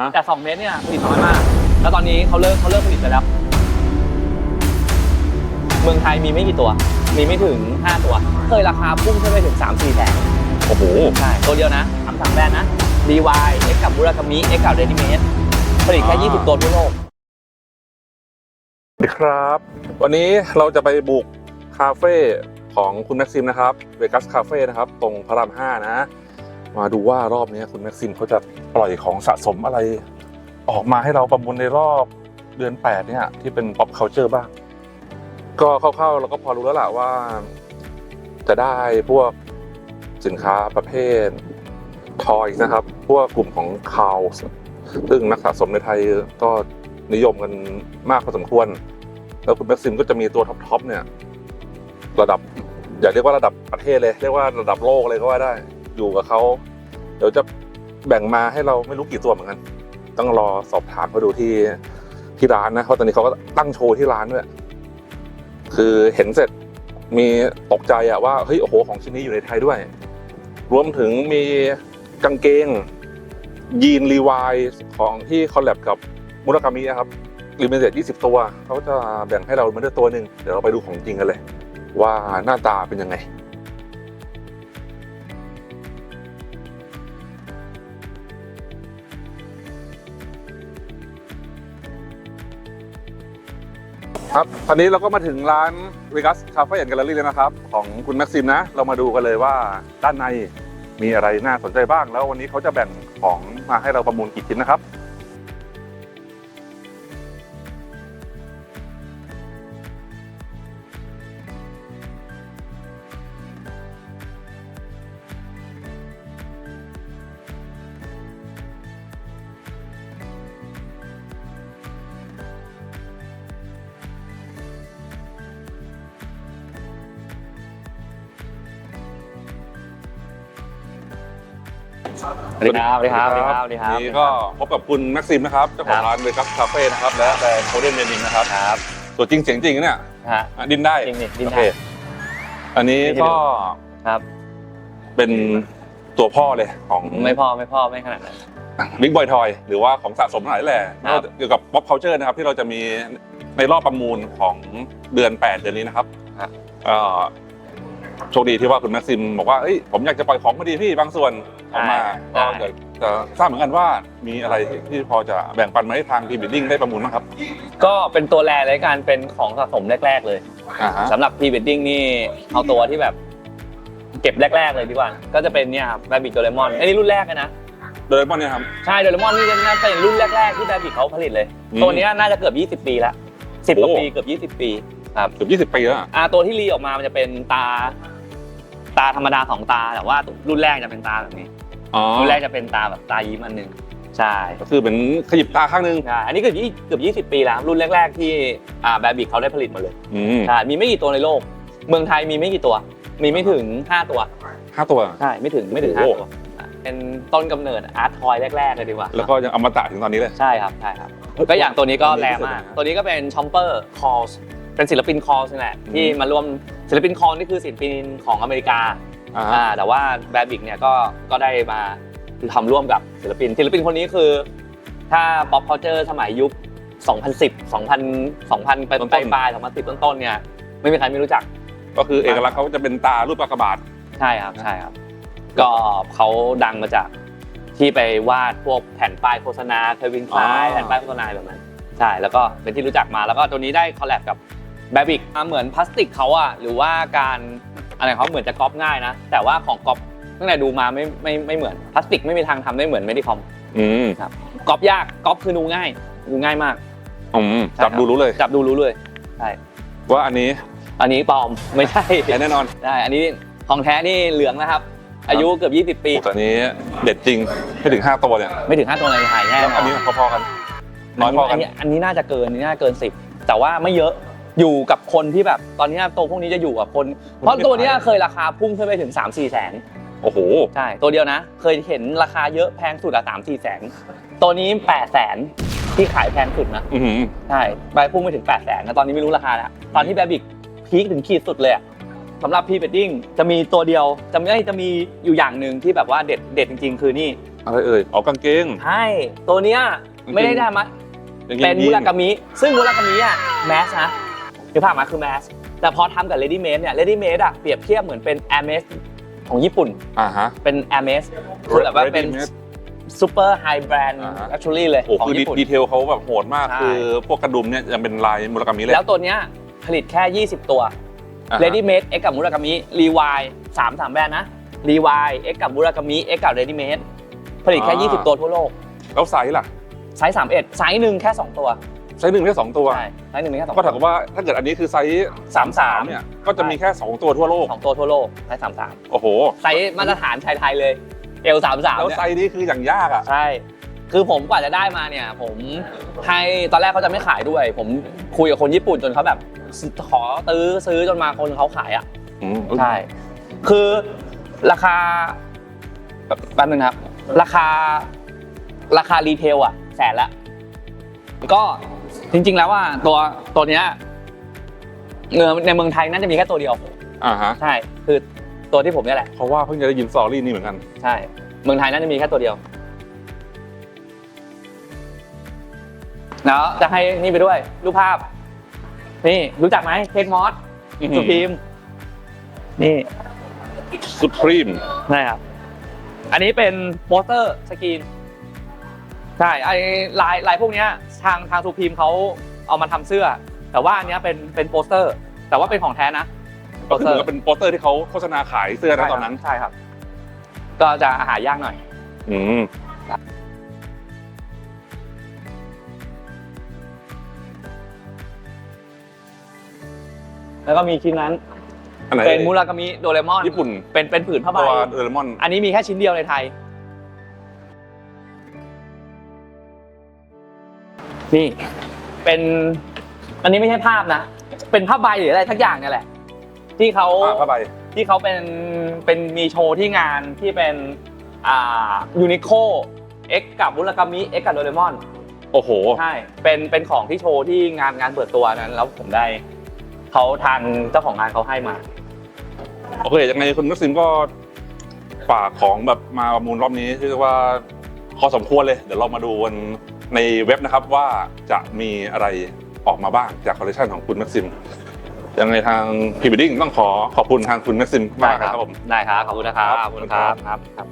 ฮะ แต่ 2 เมตรเนี่ยผลิตน้อยมาก แล้วตอนนี้เขาเลิกเขาเลิกผลิตไปแล้ว เมืองไทยมีไม่กี่ตัว มีไม่ถึง 5 ตัว เคยราคาพุ่งขึ้นไปถึง 3 4แสนโอ้โห ใช่ตัวเดียวนะทำสั่งแบรนด์นะ DY X กับบุรากามิ X กับเรดิเมดผลิตแค่อ่า20 ตัวทั่วโลก สวัสดีครับ วันนี้เราจะไปบุกคาเฟ่ของคุณแม็กซิมนะครับเวกัสคาเฟ่นะครับ ตรงพระรามห้านะ มาดูว่ารอบนี้คุณแม็กซิมเขาจะปล่อยของสะสมอะไร ออกมาให้เราประมูลในรอบเดือน 8 เนี่ย ที่เป็น pop culture บ้าง ก็คร่าวๆเราก็พอรู้แล้วล่ะว่า จะได้พวกสินค้าประเภททอยนะครับ พวกกลุ่มของคาวซึ่งนักสะสมในไทยก็นิยมกันมากพอสมควร แล้วคุณแม็กซิมก็จะมีตัวท็อปๆเนี่ย ระดับ อย่าเรียกว่าระดับประเทศเลย เรียกว่าระดับโลกเลยก็ว่าได้ อยู่กับเขาเดี๋ยวจะแบ่งมาให้เราไม่รู้กี่ตัวเหมือนกัน ต้องรอสอบถามเขาดูที่ที่ร้านนะเพราะตอนนี้เขาก็ตั้งโชว์ที่ร้านด้วยคือเห็นเสร็จมีตกใจอะว่าเฮ้ยโอ้โหของชิ้นนี้อยู่ในไทยด้วย รวมถึงมีกางเกง ยีนรีวายของที่คอลแลบกับมุรากามิอะครับลิมิเต็ด20 ตัวเขาจะแบ่งให้เรามาด้วยตัวหนึ่งเดี๋ยวเราไปดูของจริงกันเลย ว่าหน้าตาเป็นยังไง ครับตอนนี้เราก็มาถึงร้าน Vegas Cafe and Gallery แล้วนะครับ ของคุณแม็กซิมนะ เรามาดูกันเลยว่าด้านในมีอะไรน่าสนใจบ้าง แล้ววันนี้เขาจะแบ่งของมาให้เราประมูลกี่ชิ้นนะครับ สวัสดีครับสวัสดีครับสวัสดีครับสวัสดีครับวันนี้ก็พบกับคุณแม็กซิมนะครับเจ้าของครับร้าน Vegas Cafe นะครับและแบรนด์โคเดนเดนิงนะครับครับตัวจริงเสียงจริงนะเนี่ยฮะอะดินได้จริงดิดินได้โอเคอันนี้ก็ครับ เป็นตัวพ่อเลยของไม่พอไม่พอไม่ขนาดนั้นบิ๊กบอยทอยหรือว่าของสะสมทั้งหลายแหละครับเกี่ยวกับ pop culture นะครับที่เราจะมีในรอบประมูลของเดือน 8 เดือนนี้นะครับครับก็ โชคดีที่ว่าคุณแม็กซิมบอกว่าเอ้ยผมอยากจะปล่อยของพอดีพี่บางส่วนออกมาก็เดี๋ยวจะทราบเหมือนกันว่ามีอะไรที่พอจะแบ่งปันมาให้ทางพีบิดดิ้งได้ประมูลบ้างครับ ก็เป็นตัวแรกเลยการเป็นของสะสมแรก ๆ เลยอ่าฮะสำหรับพรีเวดดิ้งนี่เอาตัวที่แบบ เก็บแรก ๆ เลยดีกว่า ก็จะเป็นเนี่ยครับแบบบิ c โดเรมอนอันนี้รุ่นแรกเลยนะโดยเฉพาะเนี่ยครับใช่โดเรมอนนี่น่าจะเป็นรุ่นแรก ๆ ที่แบบบิ c เขาผลิตเลยอืมตัวเนี้ยน่าจะเกือบ 20 ปีละ10กว่าโอ้ปีเกือบ 20 ปี ครับ เกือบ20 ปีแล้วอะอ่าตัวที่รีออกมามันจะเป็นตา ตาธรรมดาสองตาแต่ว่ารุ่นแรกจะเป็นตาแบบนี้ อ๋อ รุ่นแรกจะเป็นตาแบบตายิ้มอันหนึ่งใช่ก็คือเหมือนขยิบตาข้างนึงใช่อันนี้เกือบยี่เกือบ 20 ปีแล้วรุ่นแรก ๆ ที่อ่าแบบบิ c เขาได้ผลิตหมาเลยอืมใช่มีไม่กี่ตัวในโลก เมืองไทยมีไม่กี่ตัว มีไม่ถึง 5 ตัวห้าตัว ใช่ไม่ถึงไม่ถึงโอ้5โห ตัวเป็นต้นกำเนิดอาร์ตทอยแรกๆเลยดีกว่าแล้วก็ยังอมตะถึงตอนนี้เลย ใช่ครับใช่ครับ ก็อย่างตัวนี้ก็แรงมาก ตัวนี้ก็เป็นชอมเปอร์คอลส์ เป็นศิลปินคอลส์นี่แหละที่มาร่วมศิลปินคอลนี่คือศิลปินของอเมริกาอ่า อ่าแต่ว่าแบบบิกเนี่ยก็ก็ได้มาทำร่วมกับศิลปิน ศิลปินคนนี้คือ ถ้า pop culture สมัยยุค 2010 2000 2000ไปปลายปลาย2010 ต้นๆเนี่ยไม่มีใครไม่รู้จัก ก็คือเอกลักษณ์เขาจะเป็นตารูปปากกาบาท ใช่ครับใช่ครับ ก็เขาดังมาจากที่ไปวาดพวกแผ่นป้ายโฆษณาเควินคลายอ๋อ แผ่นป้ายโฆษณาแบบนั้น ใช่แล้วก็เป็นที่รู้จักมาแล้วก็ตัวนี้ได้คอลแลบกับ แบบิกเหมือนพลาสติกเขาอะหรือว่าการอะไรเขาเหมือนจะก๊อปง่ายนะ แต่ว่าของก๊อปตั้งแต่ดูมาไม่ไม่ไม่เหมือนพลาสติกไม่มีทางทำได้เหมือนไม่ได้คอมอืมก๊อปยากก๊อปคือดูง่าย ดูง่ายมากอืมใช่จับครับดูรู้เลย จับดูรู้เลยใช่ว่าอันนี้ อันนี้ปลอมไม่ใช่แน่นอนใช่อันนี้ของแท้นี่เหลืองนะครับ อายุเกือบ 20 ปีแต่อันนี้เด็ดจริงไม่ถึง 5 ตัวเนี่ยไม่ถึง 5 ตัวในไทยแน่แล้วนออันนนี้พอๆกันน้อยพอกันนนี้อันนี้น่าจะเกินอันนี้น่าจะเกิน 10 แต่ว่าไม่เยอะ อยู่กับคนที่แบบตอนนี้ตัวพวกนี้จะอยู่กับคน เพราะตัวเนี้ยเคยราคาพุ่งขึ้นไปถึง 3 4แสนโอ้โหใช่ตัวเดียวนะ เคยเห็นราคาเยอะแพงสุดอะ3 4แสนตัวนี้8แสนที่ขายแพงสุดนะอือหือใช่ใบพุ่งไปถึง8แสนนะตอนนี้ไม่รู้ราคาแล้วตอนที่แบบิกพีคถึงขีดสุดเลยอะสำหรับพรีเวดดิ้งจะมีตัวเดียวจะไม่จะมีอยู่อย่างหนึ่งที่แบบว่าเด็ดเด็ดจริง ๆ คือนี่อะไรเอ่ยอ๋อกางเกงใช่ตัวเนี้ยไม่ได้ได้มากางกงเป็นยีมูรากามิซึ่งมูรากามิอะแมสนะ คือภาพมาคือแมสแต่พอทำกับ Ready Made เนี่ย Ready Made อะเปรียบเทียบเหมือนเป็น a i r m e s ของญี่ปุ่น อ่าฮะ เป็น a i r m e s คือแบบว่าเป็น Ready made ซูเปอร์ไฮแบรนด์อ่าฮะ luxury เลยโอ้ของคือญี่ปุ่น ดีเทลเขาแบบโหดมาก ใช่ คือพวกกระดุมเนี่ยยังเป็นลายมุรากามิเลยแล้วตัวเนี้ยผลิตแค่ 20 ตัว อ่าฮะ Ready Made X กับมูรากามิรีวายสามสามแบรนด์นะรีวาย X กับมูรากามิ X กับ Ready Made ผลิตแค่20 ตัวทั่วโลก แล้วไซส์ล่ะ ไซส์31ไซส์หนึ่งแค่ 2 ตัว ไซส์หนึ่งแค่สองตัว ใช่ไซส์หนึ่งมีแค่สองก็ถามว่าถ้าเกิดอันนี้คือไซส์สามสามเนี่ยก็จะมีแค่สองตัวทั่วโลกสองตัวทั่วโลกไซส์สามสามโอ้โหไซส์มาตรฐานชายไทยเลยเอลสามสามแล้วเนี่ยไซส์นี้คืออย่างยากอะใช่คือผมกว่าจะได้มาเนี่ยผมให้ตอนแรกเขาจะไม่ขายด้วย ผมคุยกับคนญี่ปุ่นจนเขาแบบขอตื้อซื้อจนมาคนเขาขายอะอืมใช่คือราคาแบบแป๊บนึงนะครับ ราคาราคารีเทลอะแสนละก็ จริง ๆ แล้วว่าตัวตัวเนี้ยเงินในเมืองไทยน่าจะมีแค่ตัวเดียว อ่าฮะ ใช่ คือตัวที่ผมเนี่ยแหละ เพราะว่าเพิ่งจะได้ยินสตอรี่นี้เหมือนกัน ใช่ เมืองไทยน่าจะมีแค่ตัวเดียว แล้วจะให้นี่ไปด้วย รูปภาพ นี่รู้จักไหมเค้กมอสอื้อหือ สุพีมนี่สุดครีมใช่ครับ อันนี้เป็นโปสเตอร์สกรีน ใช่ไอ้ลายลายพวกเนี้ย ทางทางทูพีมเขาเอามาทำเสื้อ แต่ว่าอันเนี้ยเป็นเป็นโปสเตอร์ แต่ว่าเป็นของแท้นะโปก็สคือเตเหอมือร์นกับเป็นโปสเตอร์ที่เขาโฆษณาขายเสื้อนะตอนนั้น ใช่ครับ ก็จะหายากหน่อย อืมแล้วก็มีชิ้นนั้น อันไหนเป็นมูรากามิโดเรมอนญี่ปุ่นเป็นเป็นผืนผ้าใบตัวเดลมอน อันนี้มีแค่ชิ้นเดียวในไทย นี่เป็น อันนี้ไม่ใช่ภาพนะ เป็นผ้าใบหรืออะไรทักอย่างเนี่ยแหละ ที่เขาผ้าใบที่เขาเป็นเป็นมีโชว์ที่งานที่เป็นอ่ายูนิโคเอ็กกับมุรากามิเอ็กกับโดเรมอน โอ้โห ใช่ เป็นเป็นของที่โชว์ที่งานงานเปิดตัวนั้น แล้วผมได้เขาทางเจ้าของงานเขาให้มา โอเคยังไงคุณนักซิมก็ฝากของแบบมาประมูลรอบนี้เรียกว่าพอสมควรเลย เดี๋ยวเรามาดูกัน ในเว็บนะครับว่าจะมีอะไรออกมาบ้างจากคอลเลคชันของคุณแม็กซิมยังไงทางพีบิดิ้งต้องขอขอบคุณทางคุณแม็กซิมมากนะครับผมได้ครับขอบคุณนะครับครับขอบคุณครับครับ